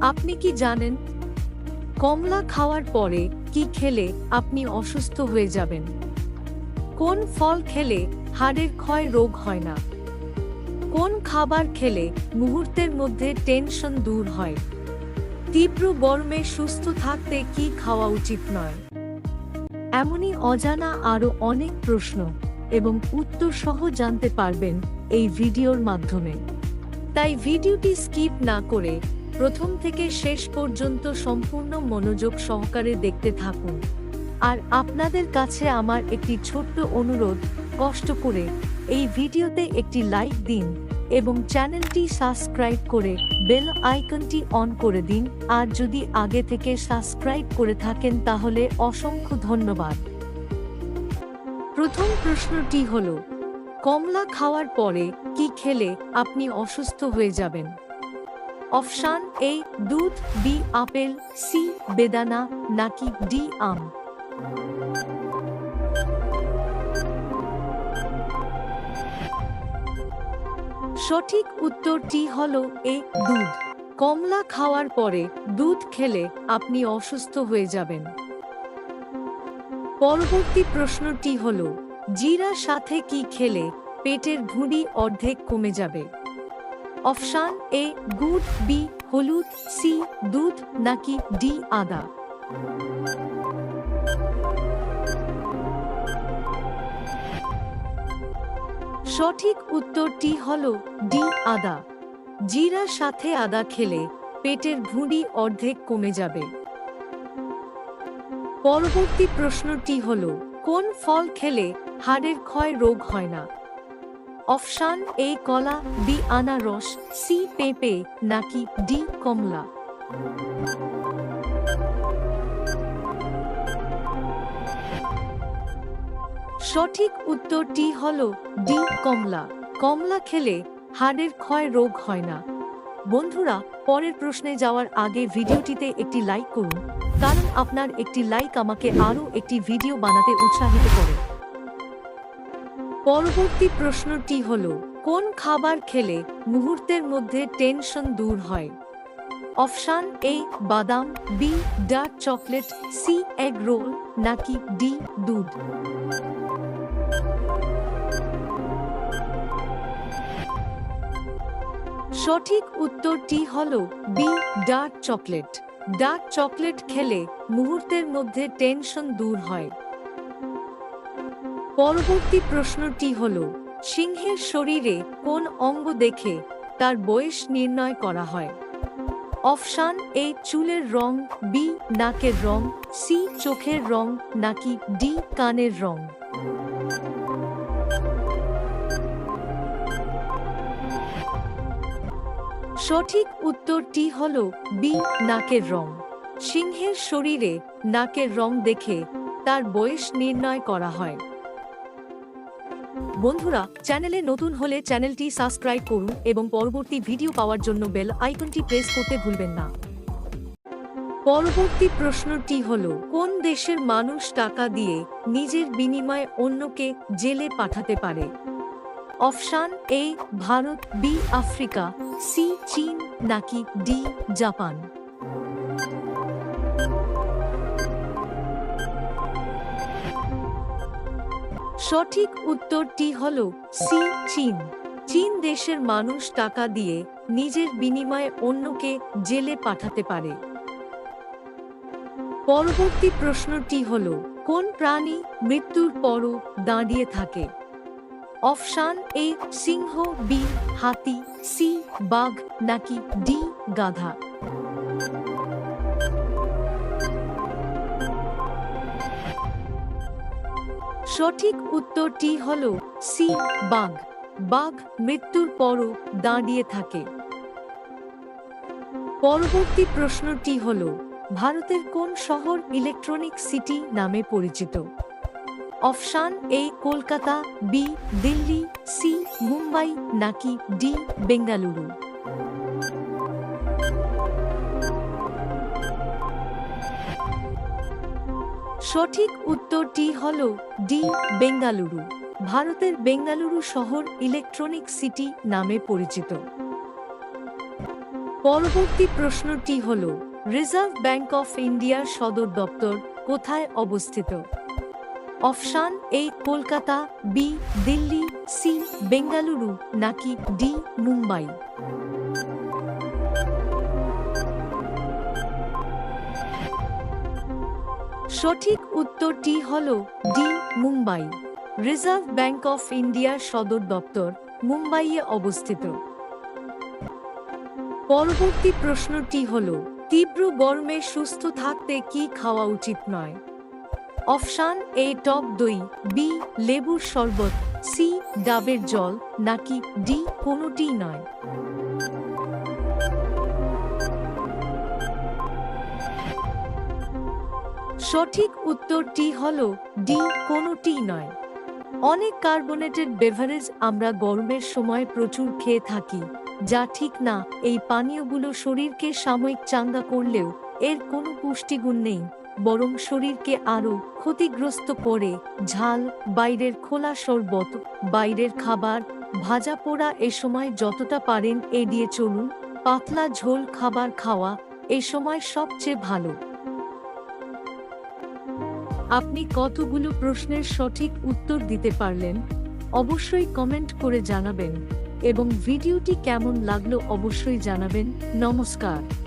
আপনি কি জানেন? কমলা খাওয়ার পরে কি খেলে আপনি অসুস্থ হয়ে যাবেন? কোন ফল খেলে হাড়ের ক্ষয় রোগ হয় না? কোন খাবার খেলে মুহূর্তের মধ্যে টেনশন দূর হয়? তীব্র গরমে সুস্থ থাকতে কি খাওয়া উচিত নয়? এমনই অজানা আরও অনেক প্রশ্ন এবং উত্তর সহ জানতে পারবেন এই ভিডিওর মাধ্যমে। তাই ভিডিওটি স্কিপ না করে প্রথম থেকে শেষ পর্যন্ত সম্পূর্ণ মনোযোগ সহকারে দেখতে থাকুন। আর আপনাদের কাছে আমার একটি ছোট্ট অনুরোধ, কষ্ট করে এই ভিডিওতে একটি লাইক দিন এবং চ্যানেলটি সাবস্ক্রাইব করে বেল আইকনটি অন করে দিন। আর যদি আগে থেকে সাবস্ক্রাইব করে থাকেন তাহলে অসংখ্য ধন্যবাদ। প্রথম প্রশ্নটি হল, কমলা খাওয়ার পরে কি খেলে আপনি অসুস্থ হয়ে যাবেন? অপশান এ, দুধ, বি, আপেল, সি, বেদানা, নাকি ডি, আম? সঠিক উত্তরটি হল এ, দুধ। কমলা খাওয়ার পরে দুধ খেলে আপনি অসুস্থ হয়ে যাবেন। পরবর্তী প্রশ্নটি হল, জিরা সাথে কি খেলে পেটের ভুঁড়ি অর্ধেক কমে যাবে? অপশান এ গুড়, বি হলুদ, সি দুধ, নাকি ডি আদা? সঠিক উত্তরটি হল ডি আদা। জিরার সাথে আদা খেলে পেটের ভুঁড়ি অর্ধেক কমে যাবে। পরবর্তী প্রশ্নটি হল, কোন ফল খেলে হাড়ের ক্ষয় রোগ হয় না? অপশান এ কলা বি আনারস, সি পেঁপে, নাকি ডি কমলা? সঠিক উত্তরটি হল ডি কমলা। কমলা খেলে হাড়ের ক্ষয় রোগ হয় না। বন্ধুরা, পরের প্রশ্নে যাওয়ার আগে ভিডিওটিতে একটি লাইক করুন। কারণ আপনার একটি লাইক আমাকে আরও একটি ভিডিও বানাতে উৎসাহিত করে। পরবর্তী প্রশ্নটি হল, কোন খাবার খেলে মুহূর্তের মধ্যে টেনশন দূর হয়? অপশান এ, বাদাম, B, dark chocolate, C, egg roll, নাকি ডি, দুধ? সঠিক উত্তরটি হল, B, dark chocolate. Dark chocolate খেলে মুহূর্তের মধ্যে টেনশন দূর হয়। পরবর্তী প্রশ্নটি হল, সিংহের শরীরে কোন অঙ্গ দেখে তার বয়স নির্ণয় করা হয়? অপশান এ, চুলের রং, বি, নাকের রং, সি, চোখের রং, নাকি ডি, কানের রং? সঠিক উত্তরটি হল বি, নাকের রং। সিংহের শরীরে নাকের রং দেখে তার বয়স নির্ণয় করা হয়। বন্ধুরা, চ্যানেলে নতুন হলে চ্যানেলটি সাবস্ক্রাইব করুন এবং পরবর্তী ভিডিও পাওয়ার জন্য বেল আইকনটি প্রেস করতে ভুলবেন না। পরবর্তী প্রশ্নটি হল, কোন দেশের মানুষ টাকা দিয়ে নিজের বিনিময়ে অন্যকে জেলে পাঠাতে পারে? Option A, Bharat, B, Africa, C, চীন, নাকি ডি, জাপান? সঠিক উত্তরটি হল সি, চীন। চীন দেশের মানুষ টাকা দিয়ে নিজের বিনিময়ে অন্যকে জেলে পাঠাতে পারে। পরবর্তী প্রশ্নটি হল, কোন প্রাণী মৃত্যুর পরও দাঁড়িয়ে থাকে? অপশান এ, সিংহ, বি, হাতি, সি, বাঘ, নাকি ডি, গাধা? সঠিক উত্তরটি হল সি, বাঘ। বাঘ মৃত্যুর পরও দাঁড়িয়ে থাকে। পরবর্তী প্রশ্নটি হল, ভারতের কোন শহর ইলেকট্রনিক সিটি নামে পরিচিত? Option A, Kolkata, B, Delhi, C, Mumbai, নাকি ডি, বেঙ্গালুরু? সঠিক উত্তরটি হল ডি, বেঙ্গালুরু। ভারতের বেঙ্গালুরু শহর ইলেকট্রনিক সিটি নামে পরিচিত। পরবর্তী প্রশ্নটি হল, রিজার্ভ ব্যাংক অফ ইন্ডিয়ার সদর দপ্তর কোথায় অবস্থিত? Option A, Kolkata, B, Delhi, C, Bengaluru, নাকি ডি, মুম্বাই? সঠিক উত্তরটি হল D, Mumbai. Reserve bank of ইন্ডিয়ার সদর দপ্তর, মুম্বাইয়ে অবস্থিত। পরবর্তী প্রশ্নটি হল, তীব্র গরমে সুস্থ থাকতে কি খাওয়া উচিত নয়? অপশান এ, টক দই, বি, লেবুর শরবত, সি, ডাবের জল, নাকি ডি, কোনোটিই নয়। সঠিক উত্তরটি হল ডি কোনোটি নয়। অনেক কার্বনেটেড বেভারেজ আমরা গরমের সময় প্রচুর খেয়ে থাকি, যা ঠিক না, এই পানীয়গুলো শরীরকে সাময়িক চাঙ্গা করলেও এর কোনো পুষ্টিগুণ নেই, বরং শরীরকে আরও ক্ষতিগ্রস্ত করে, ঝাল, বাইরের খোলা শরবত, বাইরের খাবার, ভাজা পোড়া এ সময় যতটা পারেন এড়িয়ে চলুন, পাতলা ঝোল খাবার খাওয়া এ সময় সবচেয়ে ভালো। আপনি কতগুলো প্রশ্নের সঠিক উত্তর দিতে পারলেন, অবশ্যই কমেন্ট করে জানাবেন এবং ভিডিওটি কেমন লাগল অবশ্যই জানাবেন। নমস্কার।